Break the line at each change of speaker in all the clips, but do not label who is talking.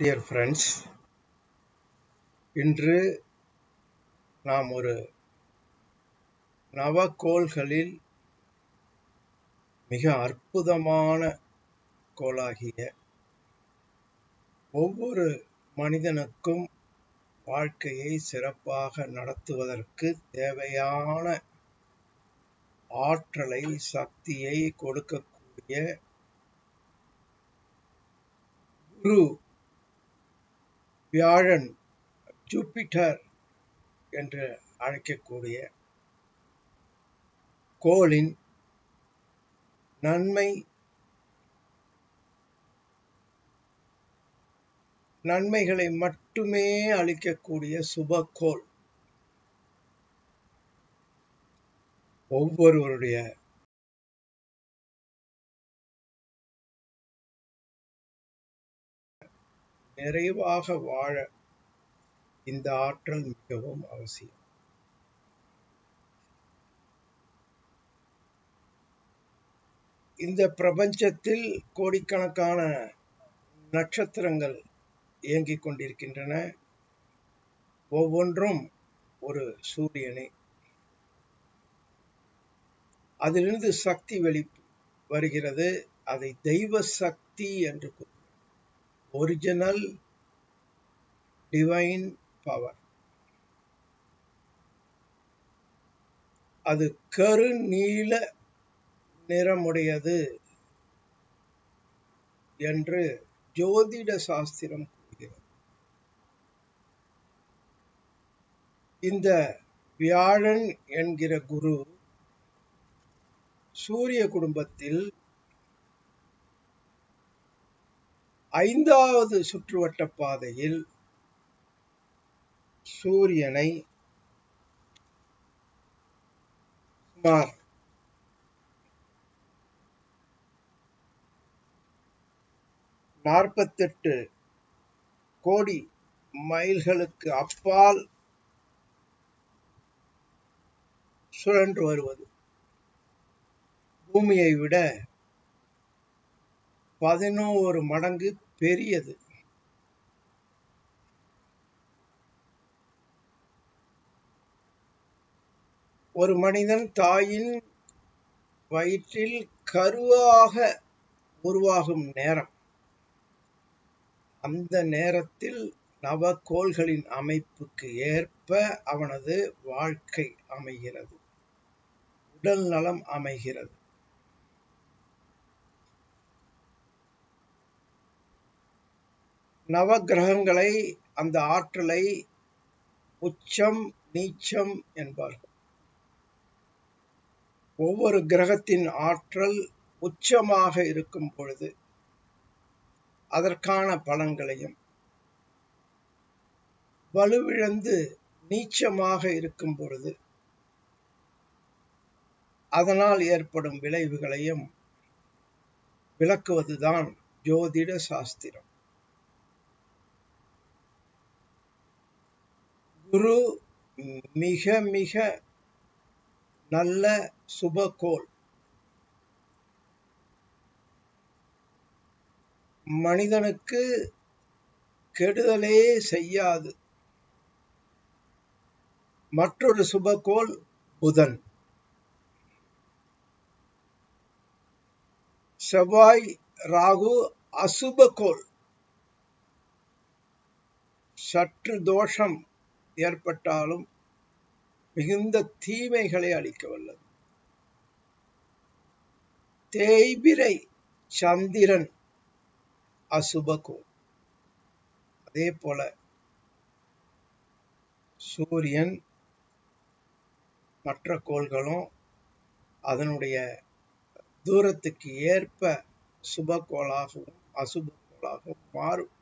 Dear friends இன்று நாம் ஒரு நவக்கோள்களில் மிக அற்புதமான கோளாகிய ஒவ்வொரு மனிதனுக்கும் வாழ்க்கையை சிறப்பாக நடத்துவதற்கு தேவையான ஆற்றலை சக்தியை கொடுக்கக்கூடிய குரு வியாழன் ஜூபிட்டர் என்று அழைக்கக்கூடிய கோளின் நன்மை நன்மைகளை மட்டுமே அளிக்கக்கூடிய சுபக்கோள். ஒவ்வொருவருடைய நிறைவாக வாழ இந்த ஆற்றல் மிகவும் அவசியம். இந்த பிரபஞ்சத்தில் கோடிக்கணக்கான நட்சத்திரங்கள் இயங்கிக் கொண்டிருக்கின்றன. ஒவ்வொன்றும் ஒரு சூரியனை. அதிலிருந்து சக்தி வெளி வருகிறது. அதை தெய்வ சக்தி என்று ஒரிஜினல் டிவைன் பவர் அது கருநீல நிறமுடையது என்று ஜோதிட சாஸ்திரம் கூறுகிறது. இந்த வியாழன் என்கிற குரு சூரிய குடும்பத்தில் ஐந்தாவது சுற்றுவட்ட பாதையில் சூரியனை சுமார் நாற்பத்தெட்டு கோடி மைல்களுக்கு அப்பால் சுழன்று வருவது. பூமியை விட பதினோரு மடங்கு பெரியது. ஒரு மனிதன் தாயின் வயிற்றில் கருவாக உருவாகும் நேரம். அந்த நேரத்தில் நவக்கோள்களின் அமைப்புக்கு ஏற்ப அவனது வாழ்க்கை அமைகிறது. உடல் நலம் அமைகிறது. நவகிரகங்களை அந்த ஆற்றலை உச்சம் நீச்சம் என்பார்கள். ஒவ்வொரு கிரகத்தின் ஆற்றல் உச்சமாக இருக்கும் பொழுது அதற்கான பலன்களையும் வலுவிழந்து நீச்சமாக இருக்கும் பொழுது அதனால் ஏற்படும் விளைவுகளையும் விளக்குவதுதான் ஜோதிட சாஸ்திரம். குரு மிக மிக நல்ல சுபகோள். மனிதனுக்கு கெடுதலே செய்யாது. மற்றொரு சுபகோள் புதன். செவ்வாய் ராகு அசுபகோள். சற்று தோஷம். ஏற்பட்டாலும் மிகுந்த தீமைகளை அளிக்க வல்லது. தேய்பிரை சந்திரன் அசுபகோ அதே போல சூரியன் மற்ற கோள்களும் அதனுடைய தூரத்துக்கு ஏற்ப சுபகோளாகவும் அசுபகோளாகவும் மாறும்.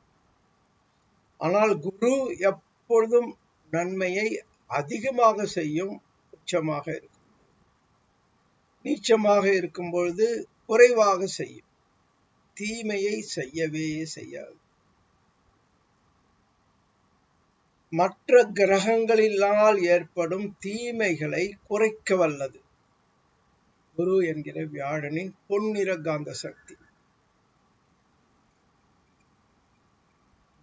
ஆனால் குரு எப்பொழுதும் நன்மையை அதிகமாக செய்யும் உச்சமாக இருக்கும். நீச்சமாக இருக்கும் பொழுது குறைவாக செய்யும். தீமையை செய்யவே செய்யாது. மற்ற கிரகங்களினால் ஏற்படும் தீமைகளை குறைக்க வல்லது. குரு என்கிற வியாழனின் பொன்னிற காந்த சக்தி.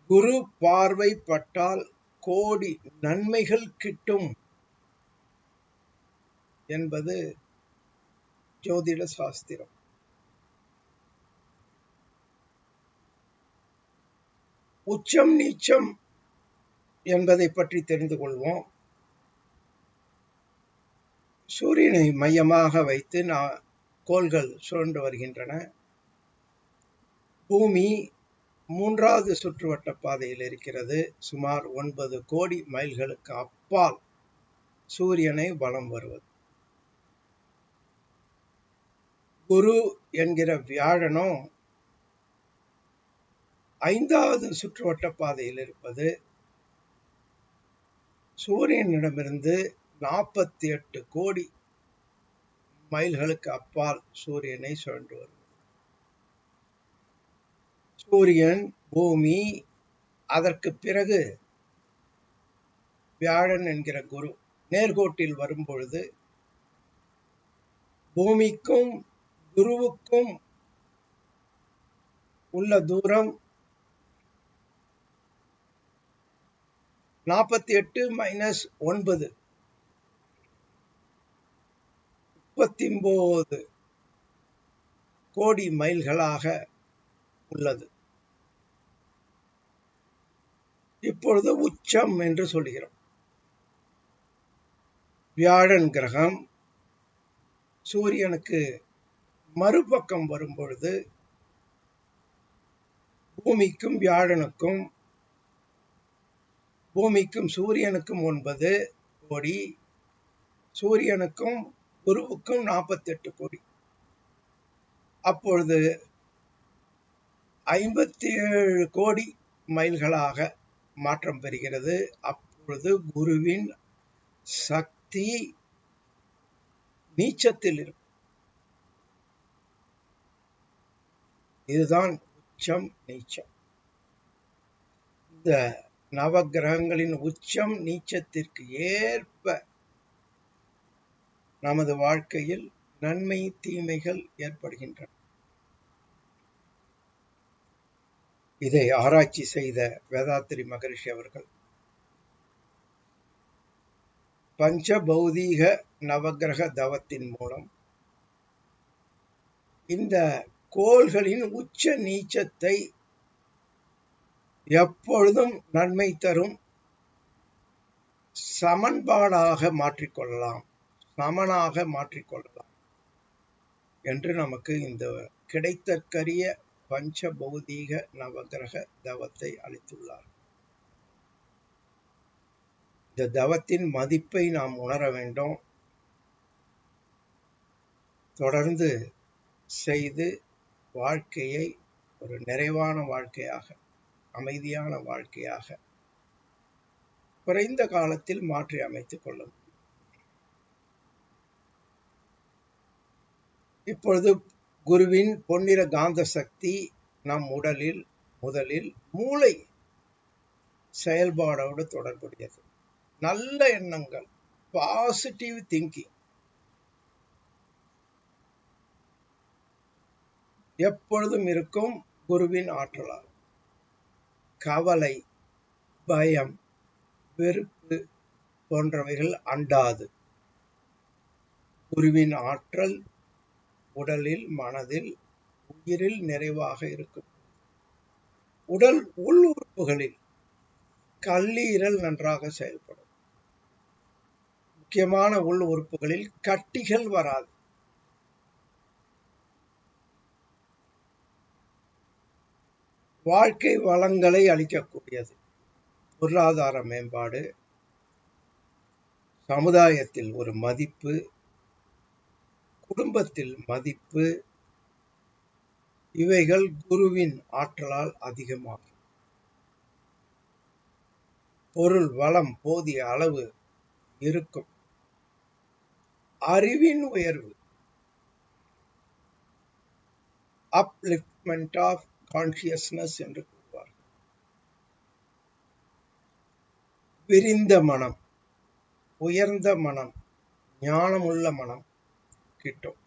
குரு பார்வைப்பட்டால் கோடி நன்மைகள் கிட்டும் என்பது ஜோதிட சாஸ்திரம். உச்சம் நீச்சம் என்பதை பற்றி தெரிந்து கொள்வோம். சூரியனை மையமாக வைத்து நான் கோள்கள் சுழன்று வருகின்றன. பூமி மூன்றாவது சுற்றுவட்ட பாதையில் இருக்கிறது. சுமார் ஒன்பது கோடி மைல்களுக்கு அப்பால் சூரியனை வலம் வருவது. குரு என்கிற வியாழனோ ஐந்தாவது சுற்றுவட்ட பாதையில் இருப்பது. சூரியனிடமிருந்து நாற்பத்தி எட்டு கோடி மைல்களுக்கு அப்பால் சூரியனை சுழன்று வரும் சூரியன் பூமி அதற்கு பிறகு வியாழன் என்கிற குரு நேர்கோட்டில் வரும்பொழுது பூமிக்கும் குருவுக்கும் உள்ள தூரம் நாற்பத்தி எட்டு மைனஸ் ஒன்பது. முப்பத்தி ஒன்பது கோடி மைல்களாக உள்ளது. இப்பொழுது உச்சம் என்று சொல்கிறோம். வியாழன் கிரகம் சூரியனுக்கு மறுபக்கம் வரும் பொழுது பூமிக்கும் வியாழனுக்கும் பூமிக்கும் சூரியனுக்கும் ஒன்பது கோடி சூரியனுக்கும் குருவுக்கும் நாற்பத்தி எட்டு கோடி. அப்பொழுது ஐம்பத்தி ஏழு கோடி மைல்களாக மாற்றம் பெறுகிறது. அப்பொழுது குருவின் சக்தி நீச்சத்தில் இருக்கும். இதுதான் உச்சம் நீச்சம். இந்த நவகிரகங்களின் உச்சம் நீச்சத்திற்கு ஏற்ப நமது வாழ்க்கையில் நன்மை தீமைகள் ஏற்படுகின்றன. இதை ஆராய்ச்சி செய்த வேதாத்திரி மகரிஷி அவர்கள். பஞ்சபௌதீக நவகிரக தவத்தின் மூலம் இந்த கோள்களின் உச்ச நீச்சத்தை எப்பொழுதும் நன்மை தரும் சமன்பாடாக மாற்றிக்கொள்ளலாம் சமனாக மாற்றிக்கொள்ளலாம் என்று நமக்கு இந்த கிடைத்த கரிய பௌதீக நவகிரக தவத்தை அளித்துள்ளார். இந்த தவத்தின் மதிப்பை நாம் உணர வேண்டும். தொடர்ந்து செய்து வாழ்க்கையை ஒரு நிறைவான வாழ்க்கையாக அமைதியான வாழ்க்கையாக குறைந்த காலத்தில் மாற்றி அமைத்துக் கொள்ளும் இப்பொழுது குருவின் பொன்னிற காந்த சக்தி நம் உடலில் முதலில் மூளை செயல்பாடோடு தொடர்புடையது. நல்ல எண்ணங்கள் பாசிட்டிவ் திங்கிங் எப்பொழுதும் இருக்கும் குருவின் ஆற்றலால். கவலை பயம் வெறுப்பு போன்றவைகள் அண்டாது. குருவின் ஆற்றல் உடலில் மனதில் உயிரில் நிறைவாக இருக்கும். உடல் உள் உறுப்புகளில் கல்லீரல் நன்றாக செயல்படும். முக்கியமான உள் உறுப்புகளில் கட்டிகள் வராது. வாழ்க்கை வளங்களை அளிக்கக்கூடியது. பொருளாதார மேம்பாடு சமுதாயத்தில் ஒரு மதிப்பு குடும்பத்தில் மதிப்பு இவைகள் குருவின் ஆற்றலால் அதிகமாகும். பொருள் வளம் போதிய அளவு இருக்கும். அறிவின் உயர்வு. அப்லிப்ட்மெண்ட் ஆஃப் கான்சியஸ்னஸ் என்று கூறுவார் விரிந்த மனம் உயர்ந்த மனம் ஞானமுள்ள மனம் கிட்டும்.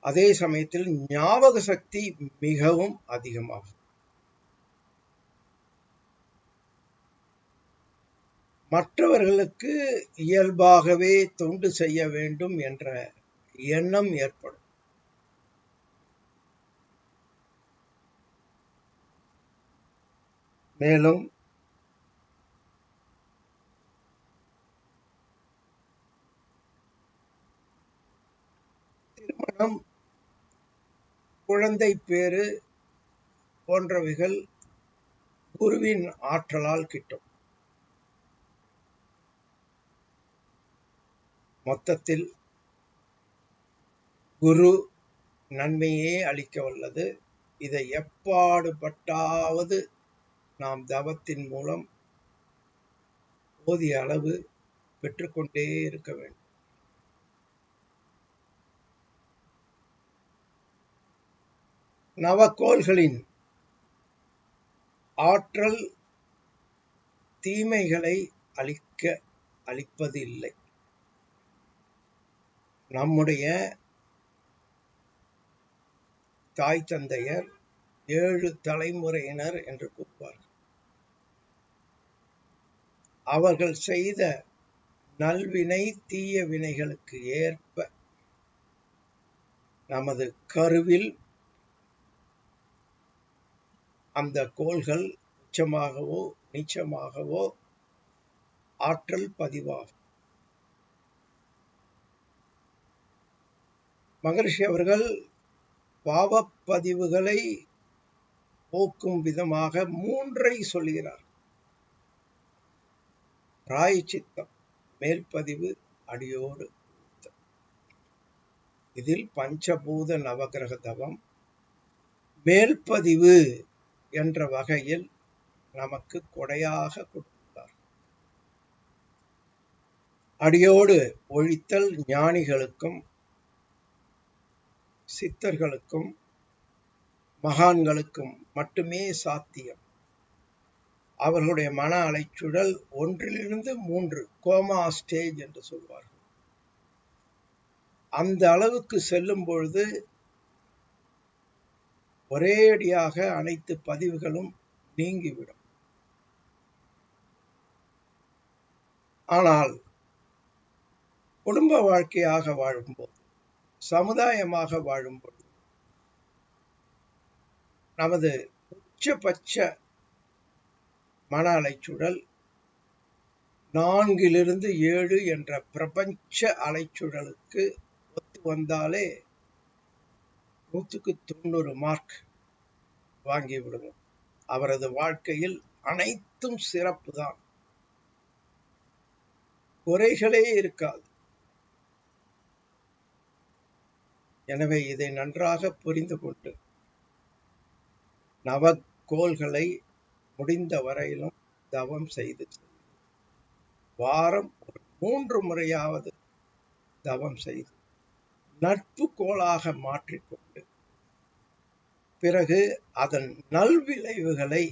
அதே சமயத்தில் ஞாபக சக்தி மிகவும் அதிகமாகும். மற்றவர்களுக்கு இயல்பாகவே தொண்டு செய்ய வேண்டும் என்ற எண்ணம் ஏற்படும். மேலும் திருமணம் குழந்தை பேறு போன்றவைகள் குருவின் ஆற்றலால் கிட்டும். மொத்தத்தில் குரு நன்மையே அளிக்க வல்லது இதை எப்பாடுபட்டாவது நாம் தவத்தின் மூலம் போதிய அளவு பெற்றுக்கொண்டே இருக்க வேண்டும். நவக்கோள்களின் ஆற்றல் தீமைகளை அழிக்க அளிப்பது இல்லை நம்முடைய தாய் தந்தையர் ஏழு தலைமுறையினர் என்று கூப்பார்கள் அவர்கள் செய்த நல்வினை தீய வினைகளுக்கு ஏற்ப நமது கருவில் அந்த கோள்கள் உச்சமாகவோ நீச்சமாகவோ ஆற்றல் பதிவாகும். மகரிஷி அவர்கள் பாவப்பதிவுகளை போக்கும் விதமாக மூன்றை சொல்கிறார். பிராயச்சித்தம் மேல்பதிவு அடியோடு இதில் பஞ்சபூத நவகிரக தவம் மேல்பதிவு என்ற வகையில் நமக்கு கொடையாக கொடுத்தார். அடியோடு ஒழித்தல் ஞானிகளுக்கும் சித்தர்களுக்கும் மகான்களுக்கும் மட்டுமே சாத்தியம். அவர்களுடைய மன அலைச்சுழல் ஒன்றிலிருந்து மூன்று கோமா ஸ்டேஜ் என்று சொல்வார்கள். அந்த அளவுக்கு செல்லும் பொழுது ஒரேடியாக அனைத்து பதிவுகளும் நீங்கிவிடும். ஆனால் குடும்ப வாழ்க்கையாக வாழும்போது சமுதாயமாக வாழும்போது நமது உச்சபட்ச மன அலைச்சுழல் நான்கிலிருந்து ஏழு என்ற பிரபஞ்ச அலைச்சுழலுக்கு ஒத்து வந்தாலே நூற்றுக்கு தொண்ணூறு மார்க் வாங்கி விடுவோம். அவரது வாழ்க்கையில் அனைத்தும் சிறப்பு தான் குறைகளே இருக்காது. எனவே இதை நன்றாக புரிந்து கொண்டு நவக்கோள்களை முடிந்த வரையிலும் தவம் செய்து வாரம் மூன்று முறையாவது தவம் செய்து நட்பு கோளாக மாற்றிக்கொண்டு பிறகு அதன் நல்விளைவுகளை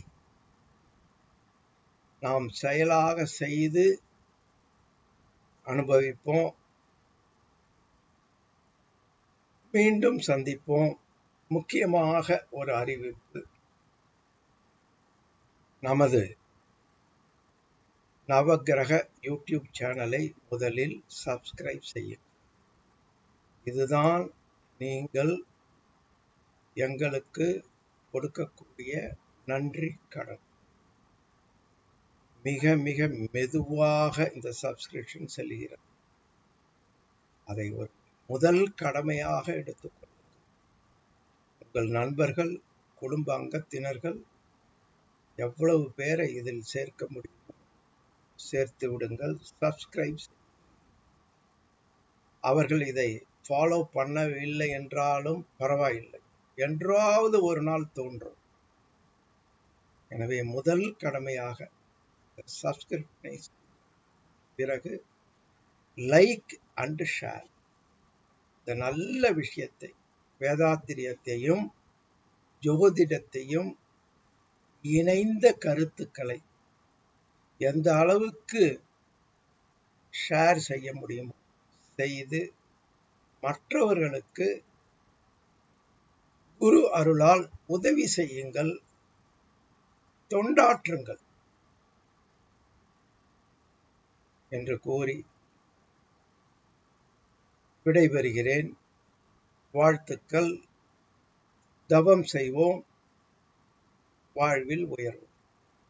நாம் செயலாக செய்து அனுபவிப்போம். மீண்டும் சந்திப்போம். முக்கியமாக ஒரு அறிவிப்பு. நமது நவகிரக யூடியூப் சேனலை முதலில் சப்ஸ்கிரைப் செய்யுங்கள். இதுதான் நீங்கள் எங்களுக்கு கொடுக்கக்கூடிய நன்றி கடன். மிக மிக மெதுவாக இந்த சப்ஸ்கிரிப்ஷன் செல்கிறது. அதை ஒரு முதல் கடமையாக எடுத்துக்கொள்ளுங்கள் உங்கள் நண்பர்கள் குடும்ப அங்கத்தினர்கள் எவ்வளவு பேரை இதில் சேர்க்க முடியும் சேர்த்து விடுங்கள் சப்ஸ்கிரைப் அவர்கள் இதை ஃபாலோ பண்ணவில்லை என்றாலும் பரவாயில்லை. என்றாவது ஒரு நாள் தோன்றும். எனவே முதல் கடமையாக சப்ஸ்கிரிப்ஷனை பிறகு லைக் அண்ட் ஷேர் இந்த நல்ல விஷயத்தை வேதாத்திரியத்தையும் ஜோதிடத்தையும் இணைந்த கருத்துக்களை எந்த அளவுக்கு ஷேர் செய்ய முடியுமோ செய்து மற்றவர்களுக்கு குரு அருளால் உதவி செய்யுங்கள். தொண்டாற்றுங்கள் என்று கூறி விடைபெறுகிறேன். வாழ்த்துக்கள். தவம் செய்வோம். வாழ்வில் உயர்வோம்.